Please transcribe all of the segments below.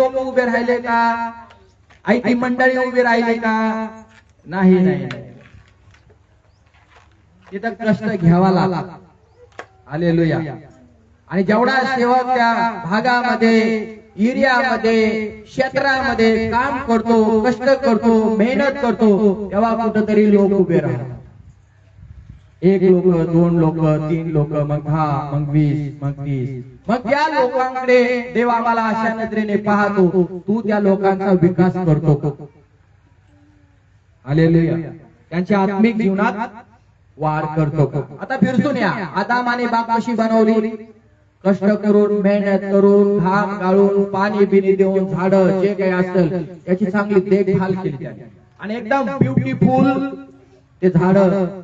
लोक उभे राहिले का? आयटी मंडळी उभी राहिली का? नाही नाही. तिथं कष्ट घ्यावा लागला आलेलो या आणि जेवढा सेवक त्या भागामध्ये एरियामध्ये क्षेत्रामध्ये काम करतो कष्ट करतो मेहनत करतो तेव्हा कुठंतरी लोक उभे राहतात. एक लोक दोन लोक तीन लोक मग दहा मग वीस मग तीस. मग त्या लोकांकडे देव आम्हाला अशा नजरेने पाहतो तू त्या लोकांचा विकास करतो. आलेलुया त्यांच्या आत्मिक जीवनात वाढ करतो. आता फिरसून या. आदामाने बाग कशी बनवली? कष्ट करून मेहनत करून घाम गाळून पाणी बिनी देऊन झाड जे काही असेल याची चांगली देखभाल केली आणि एकदम ब्युटिफुल ते झाड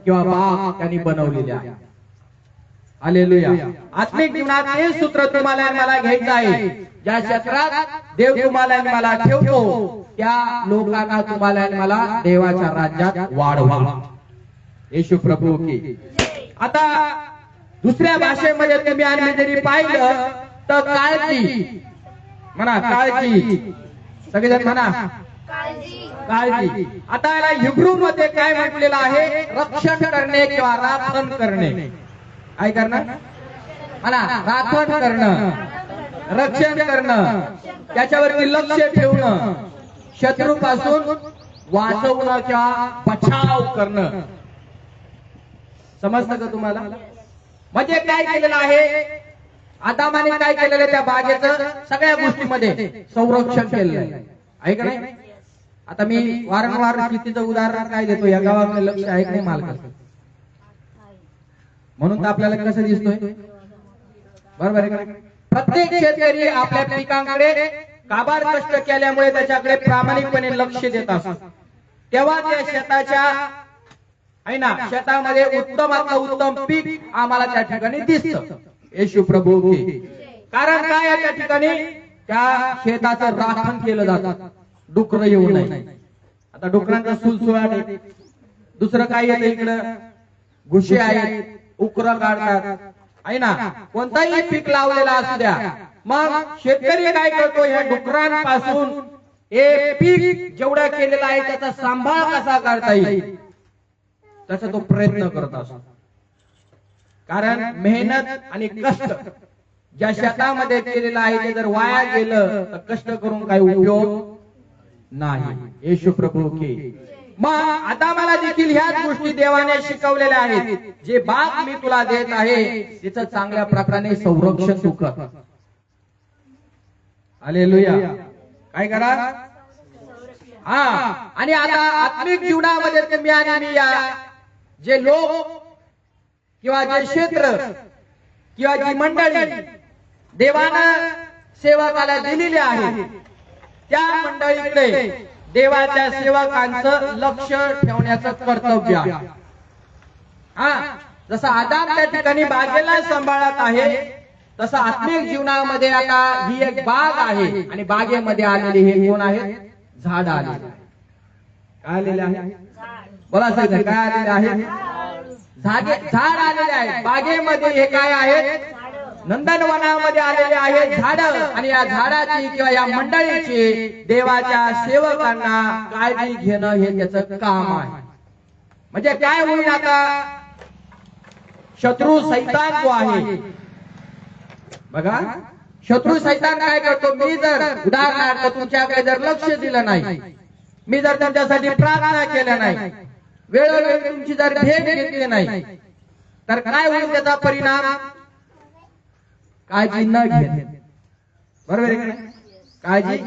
किंवा बाग त्यांनी बनवलेले आहे. आलेलुया आत्मिक जीवनात हे सूत्र तुम्हाला मला घ्यायचं आहे. ज्या क्षेत्रात देव तुम्हाला मला ठेवतो त्या लोकांना तुम्हाला मला देवाच्या राज्यात वाढवा. येशू प्रभू की. आता दुसऱ्या भाषेमध्ये तुम्ही आणि जरी पाहिलं तर काळजी. म्हणा काळजी. सगळेजण म्हणा काळजी. आता याला हिब्रू मध्ये काय म्हटलेलं आहे? रक्षण करणे किंवा राखण करणे. काय करणं म्हणा राखण करणं. रक्षण करणं. त्याच्यावरती लक्ष ठेवणं. शत्रू पासून वाचवणं किंवा बचाव करणं. समजतं का तुम्हाला? म्हणजे काय केलेलं आहे? आदामाने काय केलेलं त्या बागेचं? सगळ्या गोष्टीमध्ये संरक्षण केलेलं आहे. आहे नाही? आता मी वारंवार शेतीचं उदाहरण काय देतो या गावाकडे लक्ष आहे की नाही मालकाचं. म्हणून तर आपल्याला कसं दिसतोय? बरोबर आहे प्रत्येक शेतकरी आपल्या पिकांकडे काबार कष्ट केल्यामुळे त्याच्याकडे प्रामाणिकपणे लक्ष देत असतो. तेव्हा त्या शेताच्या आहे ना शेतामध्ये उत्तमातलं उत्तम पीक आम्हाला त्या ठिकाणी दिसत. येशू प्रभू कारण काय त्या ठिकाणी? त्या शेताचं राखण केलं जातं. डुकर येऊ नये. आता डुकरांचा सुलसुळाट आहे दुसरं काय येतं इकडं? घुशे आहेत. उकर काढतात. आहे ना? कोणताही पीक लावलेला असू द्या. मग शेतकरी काय करतो? ह्या डुकरांपासून हे पीक जेवढा केलेला आहे त्याचा सांभाळ कसा करता येईल? त्याचा तो प्रयत्न करत असतो. कारण मेहनत आणि कष्ट ज्या शेतामध्ये केलेलं आहे ते जर वाया गेलं तर कष्ट करून काही उपयोग नाही. येशू प्रभू की. मग आता मला देखील ह्याच गोष्टी देवाने शिकवलेल्या आहेत. जे बाग मी तुला देत आहे तिचं चांगल्या प्रकारे संरक्षण तू कर. आलेलुया काय करा? हा. आणि आता आत्मिक जीवनामध्ये तुम्ही आणि या. जे लोक किंवा जे क्षेत्र किंवा जी मंडळी देवानं सेवकाला दिलेली आहे त्या मंडळीकडे देवाच्या सेवकांचं लक्ष ठेवण्याचं कर्तव्य आहे. हा जसं आदाम त्या ठिकाणी बागेला सांभाळत आहे तसं आत्मिक जीवनामध्ये आता ही एक बाग आहे आणि बागेमध्ये आलेले हे कोण आहे झाड आले काय आलेले आहे? बोला सर काय आलेले आहे? झाड आलेले आहे बागेमध्ये हे काय आहेत? नंदनवनामध्ये आलेले आहेत झाड. आणि या झाडाची किंवा या मंडळीची देवाच्या सेवकांना काळजी घेणं हे त्याचं काम आहे. म्हणजे काय होईल आता? शत्रू सैतान जो आहे. बघा शत्रू सैतान काय करतो? मी जर उदाहरणार्थ तुमच्याकडे जर लक्ष दिलं नाही मी जर तुमच्यासाठी प्रार्थना केल्या नाही वेळोवेळी तुमची जर भेट घेतली नाही तर काय होईल त्याचा परिणाम? काळजी न घेत. बरोबर आहे नाही? काळजी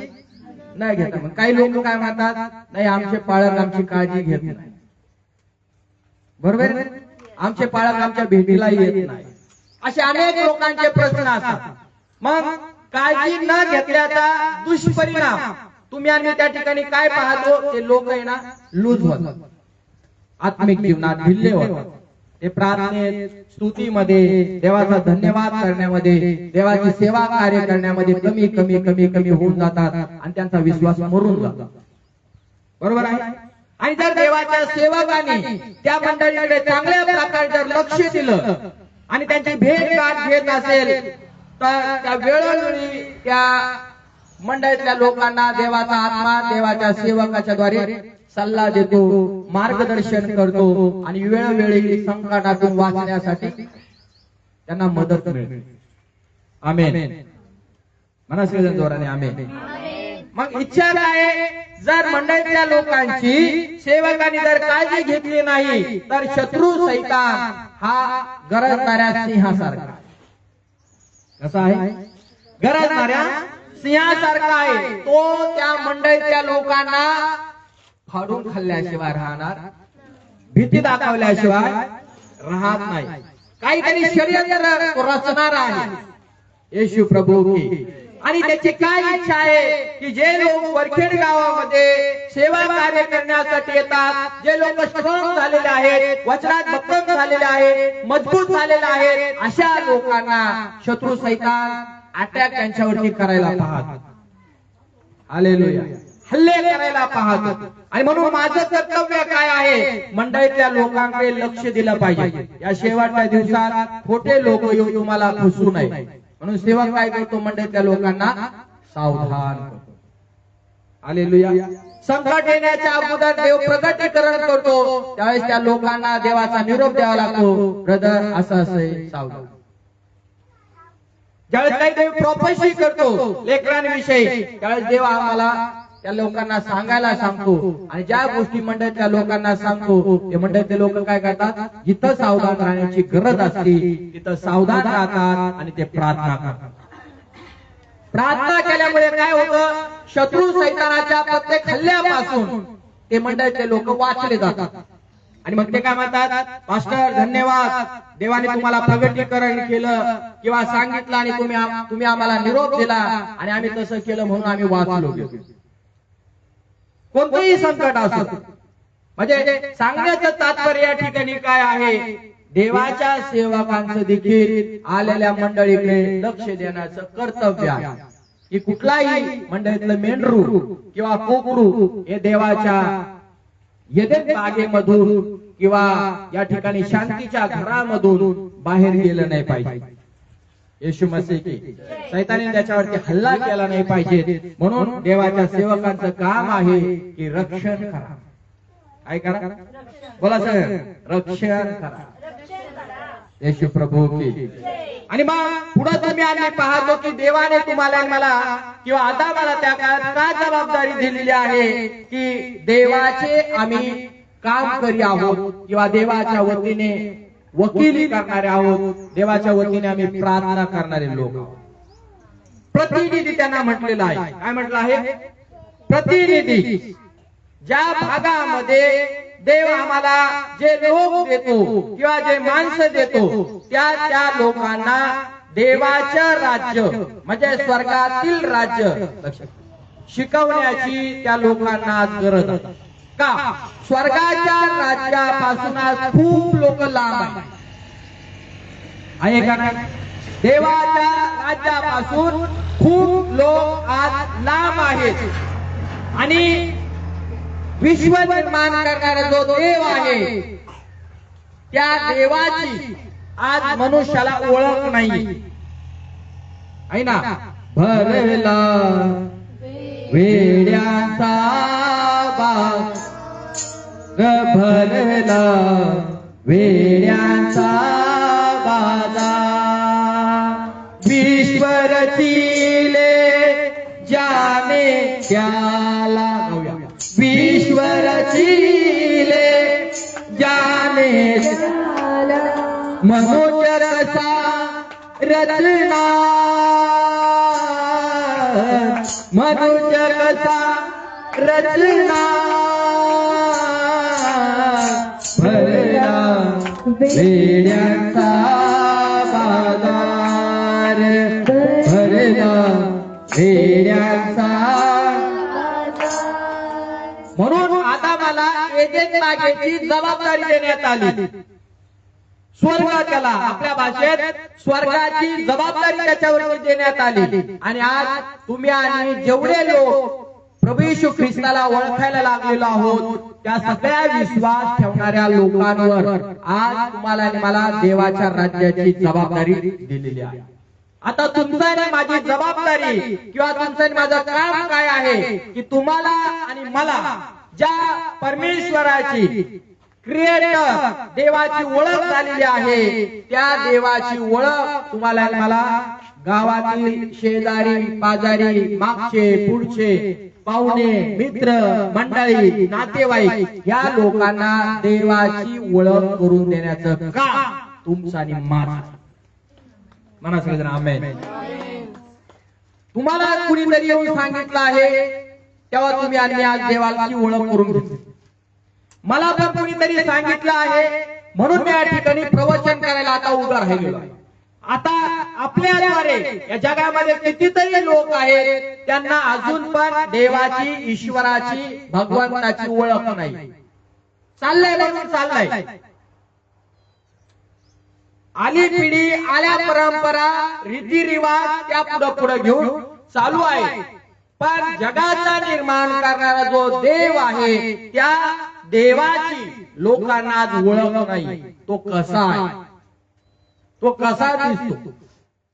न घेता. मग काही लोक काय म्हणतात? नाही आमचे पाळक आमची काळजी घेत नाही. बरोबर आमचे पाळक आमच्या भेटीला येत नाही. असे अनेक लोकांचे प्रश्न असतात. मग काळजी न घेतल्याचा दुष्परिणाम तुम्ही आणि त्या ठिकाणी काय पाहतो? ते लोक आहे ना लूज होतात. आत्मिक जीवनात भिल्ले होतात. हे प्रार्थनेत स्तुतीमध्ये देवाचा धन्यवाद करण्यामध्ये देवाची सेवा कार्य करण्यामध्ये कमी कमी कमी कमी होऊन जातात आणि त्यांचा विश्वास मरून जातो. बरोबर आहे? आणि जर देवाच्या सेवकांनी त्या मंडळीकडे चांगल्या प्रकारे जर लक्ष दिलं आणि त्यांची भेट गाठ घेत असेल तर त्या वेळोवेळी त्या मंडळीतल्या लोकांना देवाचा आत्मा देवाच्या सेवकाच्या द्वारे सल्ला देतो मार्गदर्शन करतो आणि वेळोवेळी संकटातून वाचण्यासाठी त्यांना मदत मिळते. आमेन. म्हणा सगळेजण जोराने आमेन. मग इच्छा काय? आहे? जर मंडळीतल्या लोकांची सेवकांनी जर काळजी घेतली नाही तर शत्रू सैतान हा गरजणाऱ्या सिंहासारखा. कसा आहे? गरजणाऱ्या सिंहासारखा आहे. तो त्या मंडळीतल्या लोकांना फाडून खाल्ल्याशिवाय राहणार भीती दाखवल्याशिवाय राहत नाही. काहीतरी षडयंत्र तो रचणार आहे. येशू प्रभू की. आणि त्याची काय इच्छा आहे की जे लोक वरखेड गावामध्ये सेवा कार्य करण्यासाठी येतात जे लोक स्ट्रॉंग झालेले आहेत वचनात भक्कम झालेले आहेत मजबूत झालेले आहेत अशा लोकांना शत्रू सैतान अटॅक त्यांच्यावरती करायला पाहत. हालेलुया हल्ले करायला पाहत. आणि म्हणून माझं कर्तव्य काय आहे? मंडळीतल्या लोकांकडे लक्ष दिलं पाहिजे. या शेवटच्या दिवसात खोटे लोक येऊन तुम्हाला फसवू नये. म्हणून सेवक काय करतो? मंडळीतल्या लोकांना सावधान करतो. हालेलुया. संकट येण्याच्या अगोदर देव प्रगटीकरण करतो. त्यावेळेस त्या लोकांना देवाचा निरोप द्यावा लागतो. ब्रदर असं असं सावधान. ज्यावेळेस काही देव प्रॉपर्शी करतो लेकरांविषयी त्यावेळेस देव आम्हाला त्या लोकांना सांगायला सांगतो. आणि ज्या गोष्टी मंडळातल्या लोकांना सांगतो ते मंडळातले लोक काय करतात? जिथं सावधान राहण्याची गरज असते तिथं सावधान राहतात आणि ते प्रार्थना करतात. प्रार्थना केल्यामुळे काय होतं? शत्रू सैतानाच्या प्रत्येक हल्ल्यापासून ते मंडळातले लोक वाचले जातात. आणि मग ते काय म्हणतात? मास्टर धन्यवाद. देवाने तुम्हाला प्रगटीकरण केलं किंवा सांगितलं आणि तुम्ही तुम्ही आम्हाला निरोप दिला आणि आम्ही तसं केलं म्हणून आम्ही वाचलो कोणतंही संकट असत म्हणजे सांगण्याचं तात्पर्य या ठिकाणी काय आहे? देवाच्या सेवकांचं देखील आलेल्या मंडळीकडे लक्ष देण्याचं कर्तव्य आहे. की कुठलाही मंडळीतलं मेंढरू किंवा कोकरू हे देवाच्या येदेन बागेमधून किंवा या ठिकाणी शांतीच्या घरामधून बाहेर गेलं नाही पाहिजे. येशू मसीह की सैताने त्याच्यावरती हल्ला केला नाही पाहिजे म्हणून देवाच्या सेवकांचं काम आहे की रक्षण करा. काय करा बोला सर. रक्षण करा. येशू प्रभू की. आणि मग पुढे तुम्ही आम्ही पाहतो की देवाने तुम्हाला आणि मला किंवा आता मला त्या काळात का जबाबदारी दिलेली आहे की देवाचे आम्ही काम करी आहोत किंवा देवाच्या वतीने वकिली करणारे आहोत. देवाच्या वतीने आम्ही प्रार्थना करणारे लोक प्रतिनिधी त्यांना म्हटलेलं आहे. काय म्हटलं आहे? प्रतिनिधी. ज्या भागामध्ये देव आम्हाला जे लोक देतो किंवा जे माणसं देतो त्या त्या लोकांना देवाचं राज्य म्हणजे स्वर्गातील राज्य. शिकवण्याची त्या लोकांना आज गरज आहे. का? स्वर्गाच्या राज्यापासून खूप लोक लांब आहे का नाही? देवाच्या राज्यापासून खूप लोक आज लांब आहेत. आणि विश्व निर्माण करणारा जो देव आहे त्या देवाची आज मनुष्याला ओळख नाही. आहे ना? भरला वेड्याचा बाग ग भरला वेड्यांचा बाजा. विश्वर जाने त्याला गाऊया. जाने मनुष्य रचना. मनोचरसा रचना. वेड्यांचा बाजार. भरला वेड्यांचा म्हणून आता मला एजंट बागेची जबाबदारी देण्यात आली. स्वर्ग त्याला आपल्या भाषेत स्वर्गाची जबाबदारी त्याच्यावरती देण्यात आली. आणि आज तुम्ही आणि जेवढे लोक प्रभू येशू ख्रिस्ताला ओळखायला लागलेलो आहोत त्या सगळ्या विश्वास ठेवणाऱ्या लोकांवर आज तुम्हाला आणि मला देवाच्या राज्याची जबाबदारी दिलेली आहे. आता तुमचं आणि माझी जबाबदारी किंवा तुमचं आणि माझं काम काय आहे की तुम्हाला आणि मला ज्या परमेश्वराची क्रिएटर देवाची ओळख झालेली आहे त्या देवाची ओळख तुम्हाला मला गावातील शेजारी पाजारी मागचे पुढचे पाहुणे मित्र मंडळी नातेवाईक या लोकांना देवाची ओळख करून देण्याचं का तुमचं आणि माझं. म्हणा सगळेजण आमेन. तुम्हाला कुणीतरी येऊन सांगितलं आहे तेव्हा तुम्ही आणि आज देवाची ओळख करून घेतली. मला पण कुणीतरी सांगितलं आहे म्हणून मी या ठिकाणी प्रवचन करायला आता उभं राहिलेलो आहे. आता आपल्याद्वारे या जगामध्ये कितीतरी लोक आहेत त्यांना अजून पण देवाची ईश्वराची भगवंताची ओळख नाही. चाललंय म्हणून चाललंय. आली पिढी आल्या परंपरा रीतिरिवाज त्या पुढे पुढे घेऊन चालू आहे. पण जगाचा निर्माण करणारा जो देव आहे त्या देवाची लोकांना आज ओळख नाही. तो कसा आहे? तो कसा दिसतो?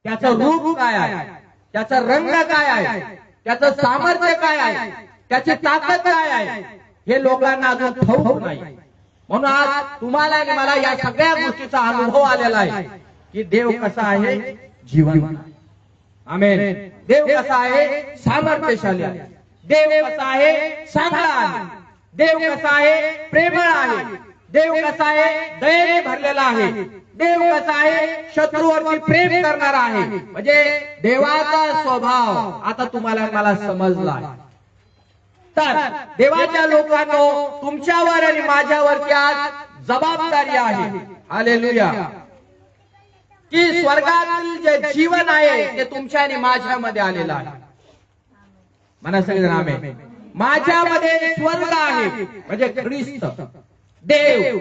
त्याचं रूप काय आहे? त्याचा रंग काय आहे? त्याचं सामर्थ्य काय आहे? त्याची ताकद काय आहे? हे लोकांना अजून ठाऊक नाही. म्हणून आज तुम्हाला आणि मला या सगळ्या गोष्टीचा अनुभव आलेला आहे की देव कसा आहे? जीवन. आमेन. देव कसा आहे? सामर्थ्यशाली आहे. देव कसा आहे? चांगला आहे. देव कसा आहे? प्रेमळ आहे. देव कसा आहे? दयेने भरलेला आहे. देव कसा आहे? शत्रूवरती प्रेम करणारा आहे. म्हणजे देवाचा स्वभाव आता तुम्हाला मला समजला तर देवाच्या लोकांनो तुमच्यावर आणि माझ्यावरती आज जबाबदारी आहे. आले की स्वर्गातील जे जीवन आहे ते तुमच्या आणि माझ्यामध्ये आलेलं आहे. म्हणा सगळे माझ्यामध्ये स्वर्ग आहे. म्हणजे ख्रिस्त. देव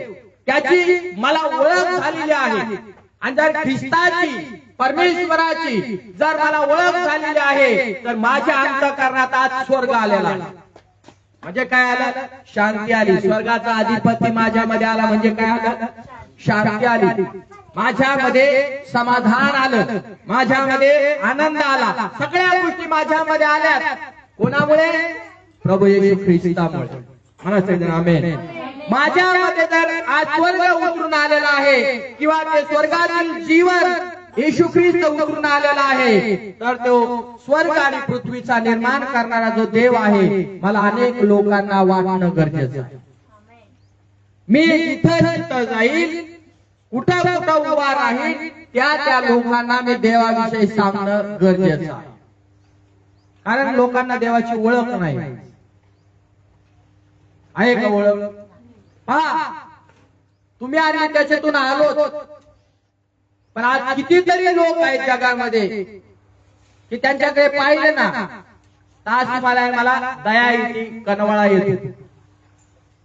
त्याची मला ओळख झालेली आहे. आणि जर ख्रिस्ताची परमेश्वराची जर मला ओळख झालेली आहे तर माझ्या अंतकरणात आज स्वर्ग आलेला म्हणजे काय आलं? शांती आली. स्वर्गाचा अधिपती माझ्यामध्ये आला म्हणजे काय आलं? शांती आली. माझ्यामध्ये समाधान आलं. माझ्यामध्ये आनंद आला. सगळ्या गोष्टी माझ्यामध्ये आल्या कोणामुळे? प्रभू येशू ख्रिस्तामुळे. म्हणा आमेन. माझ्यामध्ये जर आज स्वर्ग उतरून आलेला आहे किंवा ते स्वर्गातील जीवन येशू ख्रिस्त उतरून आलेला आहे तर तो स्वर्ग आणि पृथ्वीचा निर्माण करणारा जो देव आहे मला अनेक लोकांना वाटणं गरजेचं आहे. मी इथं जाईल कुठं कुठं उभा राहील त्या त्या लोकांना मी देवाविषयी सांगणं गरजेचं आहे. कारण लोकांना देवाची ओळख नाही. आहे का ओळख? हा. तुम्ही आम्ही त्याच्यातून आलो पण आज कितीतरी लोक आहेत जगामध्ये की त्यांच्याकडे पाहिले ना तास तुम्हाला मला दया येते कनवळा येते.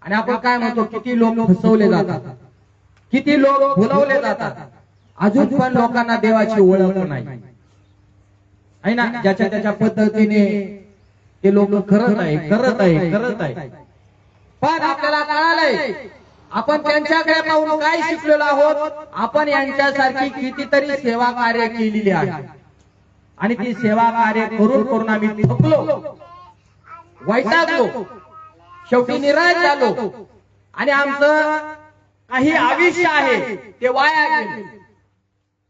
आणि आपण काय म्हणतो किती लोक फसवले जातात. किती लोक भुलवले जातात. अजून पण लोकांना देवाची ओळख नाही. आहे ना ज्याच्या त्याच्या पद्धतीने ते लोक करत आहे करत आहे करत आहे पण आपल्याला कळालंय आपण त्यांच्याकडे पाहून काय शिकलेलो आहोत? आपण यांच्यासारखी कितीतरी सेवा कार्य केलेली आहे. आणि ती सेवा कार्य करून करून आम्ही थकलो वैतागलो शेवटी निराश झालो. आणि आमचं काही आयुष्य आहे ते वाया गेले.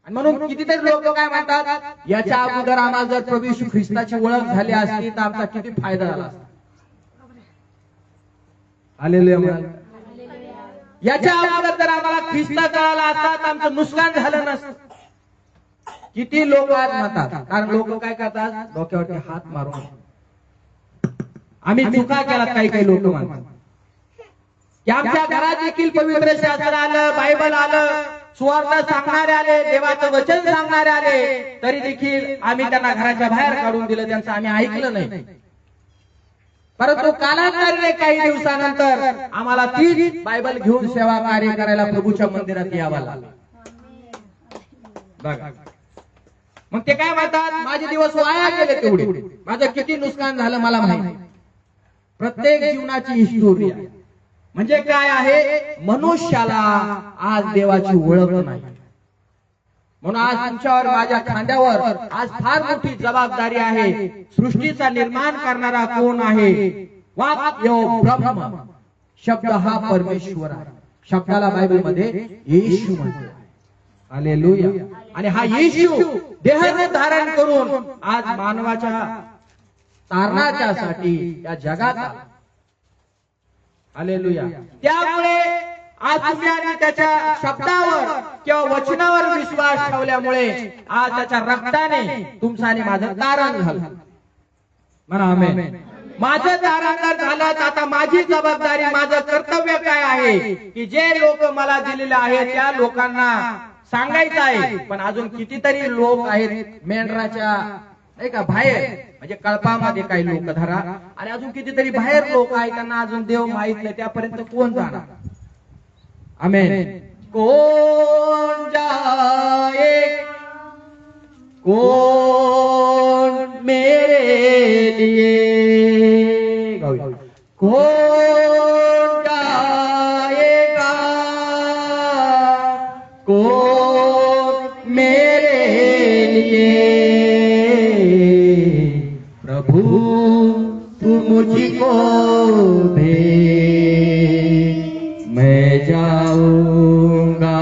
आणि म्हणून कितीतरी लोक काय म्हणतात याच्या अगोदर आम्हाला जर प्रभू येशू ख्रिस्ताची ओळख झाली असती तर आमचा किती फायदा झाला असता. आलेले याच्या अगोदर जर आम्हाला ख्रिस्ता कळाला असता तर आमचं नुकसान झालं नसतं. किती लोक आज म्हणतात कारण लोक काय करतात? डोक्यावरती हात मारून आम्ही चुका केला काही काही लोक म्हणतात की आमच्या घरात देखील पवित्र शास्त्र आलं बायबल आलं सुवर्ण सांगणारे आले देवाचं वचन सांगणारे आले तरी देखील आम्ही त्यांना घराच्या बाहेर काढून दिलं त्यांचं आम्ही ऐकलं नाही. परंतु कालांतराने काही दिवसानंतर आम्हाला तीच बायबल घेऊन सेवा कार्य करायला प्रभूच्या मंदिरात यावं लागलं. मग ते काय म्हणतात? माझे दिवस वाया गेले तेवढे. माझं किती नुकसान झालं मला माहिती प्रत्येक जीवनाची हिस्टोरी म्हणजे काय आहे? मनुष्याला आज देवाची ओळख नाही. म्हणून आज तुमच्यावर माझ्या खांद्यावर आज फार मोठी जबाबदारी आहे. सृष्टीचा निर्माण करणारा कोण आहे? वाक यो ब्रह्म. शब्द हा परमेश्वर आहे. शब्दाला बायबलमध्ये येशू म्हणतो हालेलुया. आणि हा येशू देह धारण करून आज मानवाच्या तारणाच्या साठी या जगात आले. हालेलुया. त्यामुळे आज तुम्ही आणि त्याच्या शब्दावर किंवा वचनावर विश्वास ठेवल्यामुळे आज त्याच्या रक्ताने तुमचं आणि माझं तारण झालं. म्हणा माझं तारण जर झालं तर आता माझी जबाबदारी माझं कर्तव्य काय आहे? की जे लोक मला दिलेले आहेत त्या लोकांना सांगायचं आहे. पण अजून कितीतरी लोक आहेत मेंढराच्या नाही का बाहेर. म्हणजे कळपामध्ये काही लोक धरा. आणि अजून कितीतरी बाहेर लोक आहेत त्यांना अजून देव माहीत नाही त्यापर्यंत कोण जाणार? आमेन. कोण जाए? कोण मेरे लिए? कोण कौन गाएगा कौन मेरे लिए? प्रभु तू मुझको भेज। जाऊंगा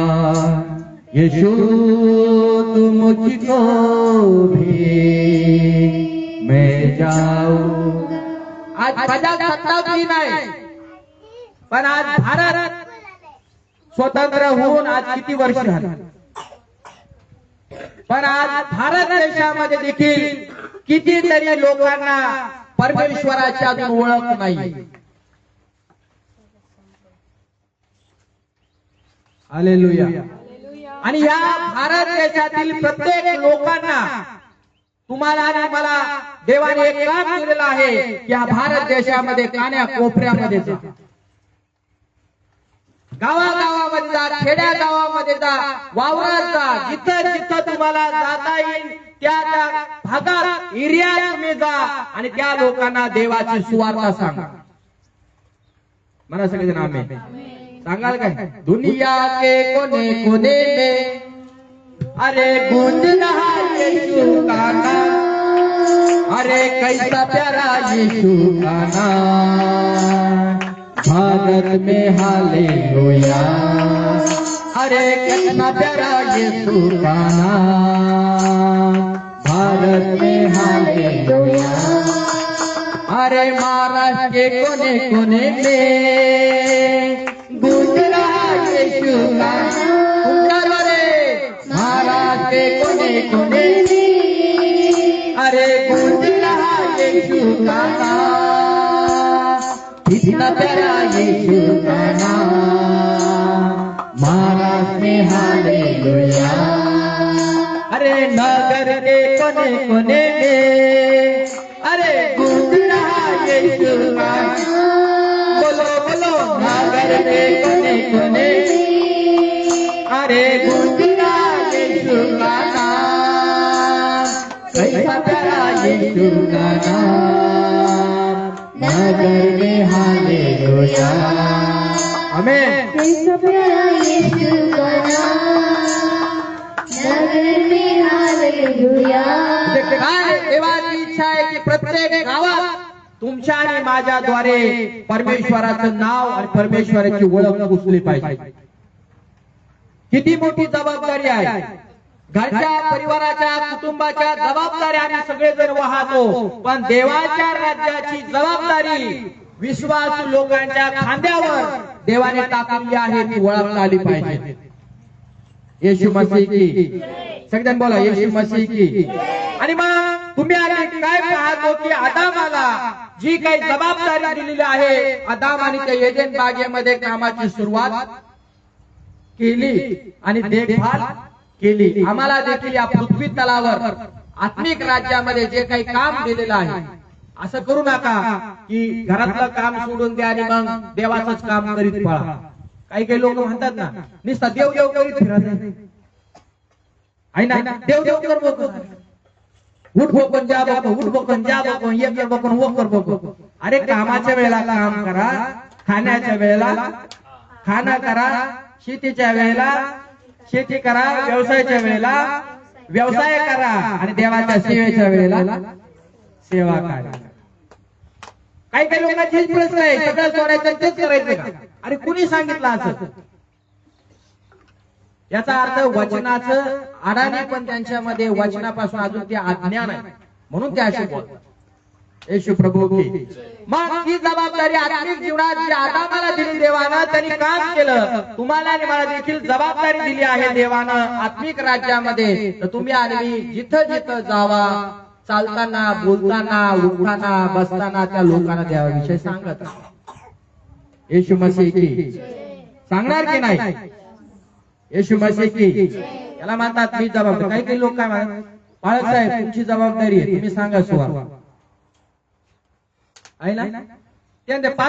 यशो तू मुझको भेज मैं जाऊंगा। आज प्रजासत्ताक दिन आहे पण आज भारत स्वतंत्र होऊन आज किती वर्ष झालं? पण आज भारत देशामध्ये देखील कितीतरी लोकांना परमेश्वराची अजून ओळख नाही. हालेलुया आणि या भारत देशातील प्रत्येक लोकांना तुम्हाला आणि मला देवाने एक काम दिलेलं आहे की या भारत देशामध्ये कान्या कोपऱ्यामध्ये जा. गावागावामध्ये जा खेड्या गावामध्ये जा वावरात जा जिथं जिथं तुम्हाला जाता येईल त्या त्या भागात एरियात तुम्ही जा आणि त्या लोकांना देवाची सुवार्ता सांगा. मला सगळेजण आम्ही सांगाल काय दुनिया के कोने कोने में। अरे गूंज रहा यीशु का नाम। अरे कैसा प्यारा यीशु का नाम। भारत में हालेलुया। अरे कितना प्यारा यीशु का नाम। भारत में हालेलुया। अरे महाराष्ट्र के कोने कोने में। यीशु का कोने कोने अरे गूंज रहा यीशु का प्यारा यीशु का नाम महाराष्ट्र में हालेलुया अरे नगर के कोने कोने अरे गूंज रहा बोलो बोलो नगर के कैसा प्यारा यीशु का नाम नगर में हालेलुया आमेन. कैसा प्यारा यीशु का नाम नगर में हालेलुया काय देवाची इच्छा आहे की प्रत्येक गावात तुमच्या आणि माझ्याद्वारे परमेश्वराचं नाव आणि परमेश्वराची ओळख पुसली पाहिजे. किती मोठी जबाबदारी आहे? घरच्या परिवाराच्या कुटुंबाच्या जबाबदाऱ्या आम्ही सगळेजण वाहतो. पण देवाच्या राज्याची जबाबदारी विश्वास लोकांच्या खांद्यावर देवाने टाकली आहे ती ओळखता आली पाहिजे. येशू मसीह की. सगळ्यांनी बोला येशू मसीह की. आणि मग तुम्ही आधी काय पाहतो की आदामाला जी काही जबाबदारी दिलेली आहे आदाम आणि त्या एजन बागेमध्ये कामाची सुरुवात केली आणि देखभाल केली. आम्हाला देखील या पृथ्वी तलावर आत्मिक राज्यामध्ये जे काही काम दिलेलं आहे असं करू नका की घरातलं काम सोडून द्या आणि मग देवाचंच काम करीत पळा. काही काही लोक म्हणतात ना मी देव देव करीत फिरत आहे. ना? देव देव कर बघ. उठ बोकन जा बघ उठ बोकन जा बघ ये कर बघून वो कर बघ. अरे कामाच्या वेळेला काम करा खाण्याच्या वेळेला खाना करा शेतीच्या वेळेला शेती करा व्यवसायाच्या वेळेला व्यवसाय करा आणि देवाच्या सेवेच्या वेळेला सेवा करा. काही काही लोकांचे हेच प्रश्न आहे सगळं सोडायचं तेच करायचं आणि अरे कुणी सांगितलं असं? याचा अर्थ वचनाचं अडाणी पण त्यांच्यामध्ये वचनापासून अजून ते अज्ञान आहे. म्हणून ते असे बोलतात. येशू प्रभू की. मग ही जबाबदारी आत्मिक जीवनात जी आदामाला दिली देवानं त्यांनी काम केलं. तुम्हाला आणि मला देखील जबाबदारी दिली आहे देवानं आत्मिक राज्यामध्ये. तर तुम्ही आणि जिथं जिथं जावा चालताना बोलताना उठताना बसताना त्या लोकांना देवाविषयी सांगत येशू मसीह की. सांगणार की नाही? येशू मसीह की. याला म्हणतात मी जबाबदारी. काही काही लोक काय म्हणतात बाळासाहेब तुमची जबाबदारी आहे. तुम्ही सांगा सुवा आहे ना त्यानंतर पाच